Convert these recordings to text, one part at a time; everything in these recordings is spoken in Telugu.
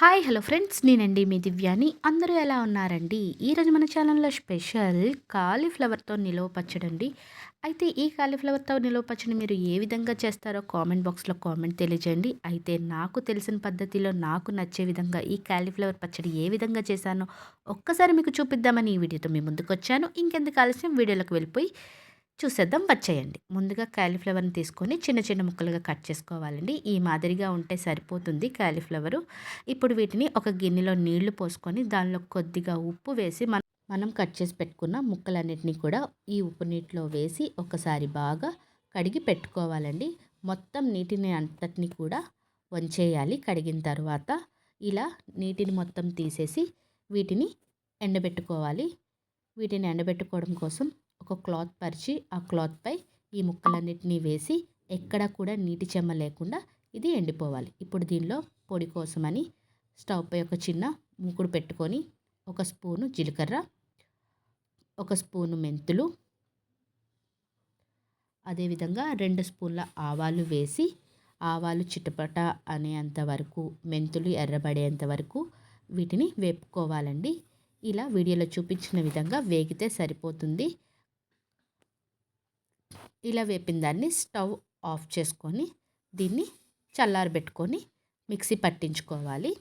హాయ్ హలో ఫ్రెండ్స్ నేనండి మీ దివ్యాని. అందరూ ఎలా ఉన్నారండి? ఈరోజు మన ఛానల్లో స్పెషల్ కాలీఫ్లవర్తో నిలవ పచ్చడండి అయితే ఈ కాలీఫ్లవర్తో నిలవ పచ్చడి మీరు ఏ విధంగా చేస్తారో కామెంట్ బాక్స్లో కామెంట్ తెలియజేయండి. అయితే నాకు తెలిసిన పద్ధతిలో నాకు నచ్చే విధంగా ఈ కాలీఫ్లవర్ పచ్చడి ఏ విధంగా చేశానో ఒక్కసారి మీకు చూపిద్దామని ఈ వీడియోతో మీ ముందుకు వచ్చాను ఇంకెందుకు ఆలస్యం? వీడియోలోకి వెళ్ళిపోయి చూసేద్దాం. వచ్చేయండి ముందుగా క్యాలీఫ్లవర్ని తీసుకొని చిన్న చిన్న ముక్కలుగా కట్ చేసుకోవాలండి. ఈ మాదిరిగా ఉంటే సరిపోతుంది క్యాలీఫ్లవరు. ఇప్పుడు వీటిని ఒక గిన్నెలో నీళ్ళు పోసుకొని దానిలో కొద్దిగా ఉప్పు వేసి మనం మనం కట్ చేసి పెట్టుకున్న ముక్కలన్నిటినీ కూడా ఈ ఉప్పు నీటిలో వేసి ఒకసారి బాగా కడిగి పెట్టుకోవాలండి. మొత్తం నీటిని అంతటిని కూడా వంచేయాలి. కడిగిన తర్వాత ఇలా నీటిని మొత్తం తీసేసి వీటిని ఎండబెట్టుకోవాలి. వీటిని ఎండబెట్టుకోవడం కోసం ఒక క్లాత్ పరిచి ఆ క్లాత్పై ఈ ముక్కలన్నిటినీ వేసి ఎక్కడ కూడా నీటి చెమ్మ లేకుండా ఇది ఎండిపోవాలి. ఇప్పుడు దీనిలో పొడి కోసమని స్టవ్ పై ఒక చిన్న మూకుడు పెట్టుకొని ఒక స్పూను జీలకర్ర ఒక స్పూను మెంతులు అదేవిధంగా రెండు స్పూన్ల ఆవాలు వేసి ఆవాలు చిటపట అనేంత వరకు మెంతులు ఎర్రబడేంత వరకు వీటిని వేపుకోవాలండి. ఇలా వీడియోలో చూపించిన విధంగా వేగితే సరిపోతుంది. ఇలా వేపిన దాన్ని స్టవ్ ఆఫ్ చేసుకొని దీన్ని చల్లారబెట్టుకొని మిక్సీ పట్టించుకోవాలి.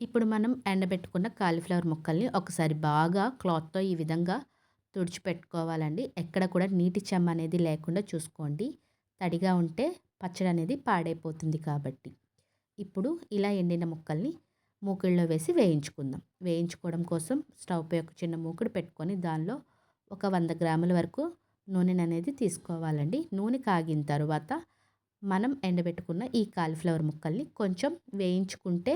ఇప్పుడు మనం ఎండబెట్టుకున్న కాలీఫ్లవర్ ముక్కల్ని ఒకసారి బాగా క్లాత్తో ఈ విధంగా తుడిచిపెట్టుకోవాలండి. ఎక్కడ కూడా నీటి చెమ్మ అనేది లేకుండా చూసుకోండి. తడిగా ఉంటే పచ్చడి అనేది పాడైపోతుంది కాబట్టి. ఇప్పుడు ఇలా ఎండిన ముక్కల్ని మూకిళ్ళలో వేసి వేయించుకుందాం. వేయించుకోవడం కోసం స్టవ్ పై ఒక చిన్న మూకుడు పెట్టుకొని దానిలో ఒక వంద గ్రాముల వరకు నూనెను అనేది తీసుకోవాలండి. నూనె కాగిన తర్వాత మనం ఎండబెట్టుకున్న ఈ కాలీఫ్లవర్ ముక్కల్ని కొంచెం వేయించుకుంటే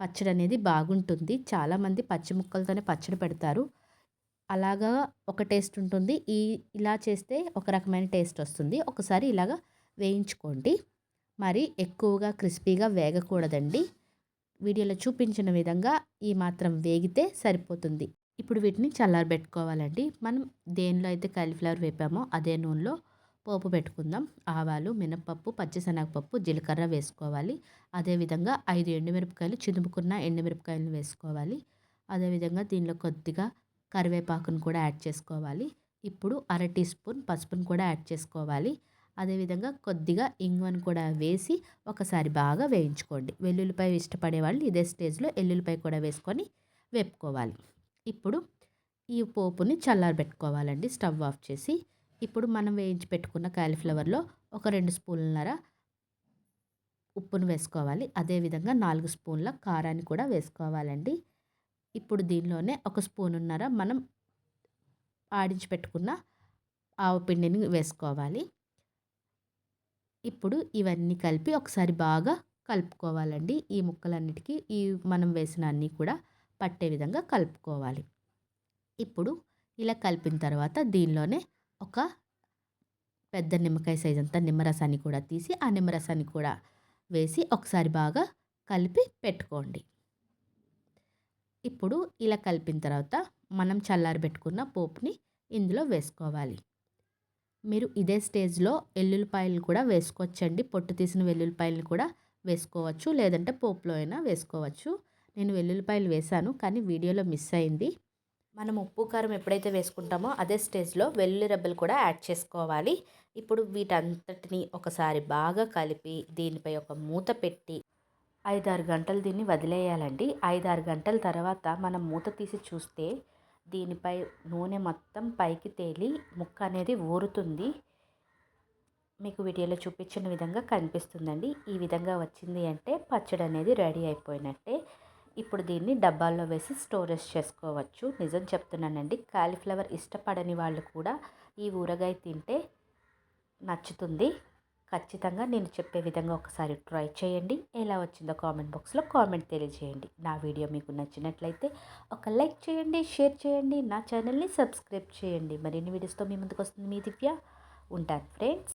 పచ్చడి అనేది బాగుంటుంది. చాలామంది పచ్చి ముక్కలతోనే పచ్చడి పెడతారు. అలాగా ఒక టేస్ట్ ఉంటుంది. ఈ ఇలా చేస్తే ఒక రకమైన టేస్ట్ వస్తుంది. ఒకసారి ఇలాగా వేయించుకోండి. మరి ఎక్కువగా క్రిస్పీగా వేగకూడదండి. వీడియోలో చూపించిన విధంగా ఈ మాత్రం వేగితే సరిపోతుంది. ఇప్పుడు వీటిని చల్లారబెట్టుకోవాలండి మనం దేనిలో అయితే కాలీఫ్లవర్ వేపామో అదే నూనెలో పోపు పెట్టుకుందాం. ఆవాలు మినపప్పు పచ్చిశనగపప్పు జీలకర్ర వేసుకోవాలి. అదేవిధంగా ఐదు ఎండుమిరపకాయలు చిదుముకున్న ఎండుమిరపకాయలను వేసుకోవాలి. అదేవిధంగా దీనిలో కొద్దిగా కరివేపాకును కూడా యాడ్ చేసుకోవాలి. ఇప్పుడు అర టీ స్పూన్ పసుపును కూడా యాడ్ చేసుకోవాలి. అదేవిధంగా కొద్దిగా ఇంగువను కూడా వేసి ఒకసారి బాగా వేయించుకోండి. వెల్లుల్లిపాయ ఇష్టపడే వాళ్ళు ఇదే స్టేజ్లో ఎల్లుల్లిపాయ కూడా వేసుకొని వేపుకోవాలి. ఇప్పుడు ఈ పోపుని చల్లారబెట్టుకోవాలండి స్టవ్ ఆఫ్ చేసి. ఇప్పుడు మనం వేయించి పెట్టుకున్న కాలీఫ్లవర్లో ఒక రెండు స్పూన్లన్నర ఉప్పును వేసుకోవాలి. అదేవిధంగా నాలుగు స్పూన్ల కారాన్ని కూడా వేసుకోవాలండి. ఇప్పుడు దీనిలోనే ఒక స్పూనున్నర మనం ఆడించి పెట్టుకున్న ఆవు పిండిని వేసుకోవాలి. ఇప్పుడు ఇవన్నీ కలిపి ఒకసారి బాగా కలుపుకోవాలండి. ఈ ముక్కలన్నిటికీ ఈ మనం వేసిన అన్నీ కూడా పట్టే విధంగా కలుపుకోవాలి. ఇప్పుడు ఇలా కలిపిన తర్వాత దీనిలోనే ఒక పెద్ద నిమ్మకాయ సైజ్ అంతా నిమ్మరసాన్ని కూడా తీసి ఆ నిమ్మరసాన్ని కూడా వేసి ఒకసారి బాగా కలిపి పెట్టుకోండి. ఇప్పుడు ఇలా కలిపిన తర్వాత మనం చల్లారబెట్టుకున్న పోపుని ఇందులో వేసుకోవాలి. మీరు ఇదే స్టేజ్లో ఎల్లుల్లిపాయలు కూడా వేసుకోవచ్చండి. పొట్టు తీసిన వెల్లుల్లిపాయలు కూడా వేసుకోవచ్చు. లేదంటే పోపులో అయినా వేసుకోవచ్చు. నేను వెల్లుల్లిపాయలు వేశాను కానీ వీడియోలో మిస్ అయింది. మనం ఉప్పు కారం ఎప్పుడైతే వేసుకుంటామో అదే స్టేజ్లో వెల్లుల్లి రెబ్బలు కూడా యాడ్ చేసుకోవాలి. ఇప్పుడు వీటంతటిని ఒకసారి బాగా కలిపి దీనిపై ఒక మూత పెట్టి ఐదారు గంటలు దీన్ని వదిలేయాలండి. ఐదారు గంటల తర్వాత మనం మూత తీసి చూస్తే దీనిపై నూనె మొత్తం పైకి తేలి ముక్క అనేది ఊరుతుంది. మీకు వీడియోలో చూపించిన విధంగా కనిపిస్తుందండి. ఈ విధంగా వచ్చింది అంటే పచ్చడి అనేది రెడీ అయిపోయినట్టే. ఇప్పుడు దీన్ని డబ్బాల్లో వేసి స్టోరేజ్ చేసుకోవచ్చు. నిజం చెప్తున్నానండి కాలీఫ్లవర్ ఇష్టపడని వాళ్ళు కూడా ఈ ఊరగాయ తింటే నచ్చుతుంది. ఖచ్చితంగా నేను చెప్పే విధంగా ఒకసారి ట్రై చేయండి. ఎలా వచ్చిందో కామెంట్ బాక్స్లో కామెంట్ తెలియజేయండి. నా వీడియో మీకు నచ్చినట్లయితే ఒక లైక్ చేయండి షేర్ చేయండి నా ఛానల్ని సబ్స్క్రైబ్ చేయండి. మరిన్ని వీడియోస్తో మీ ముందుకు వస్తుంది మీ దివ్య. ఉంటాను ఫ్రెండ్స్.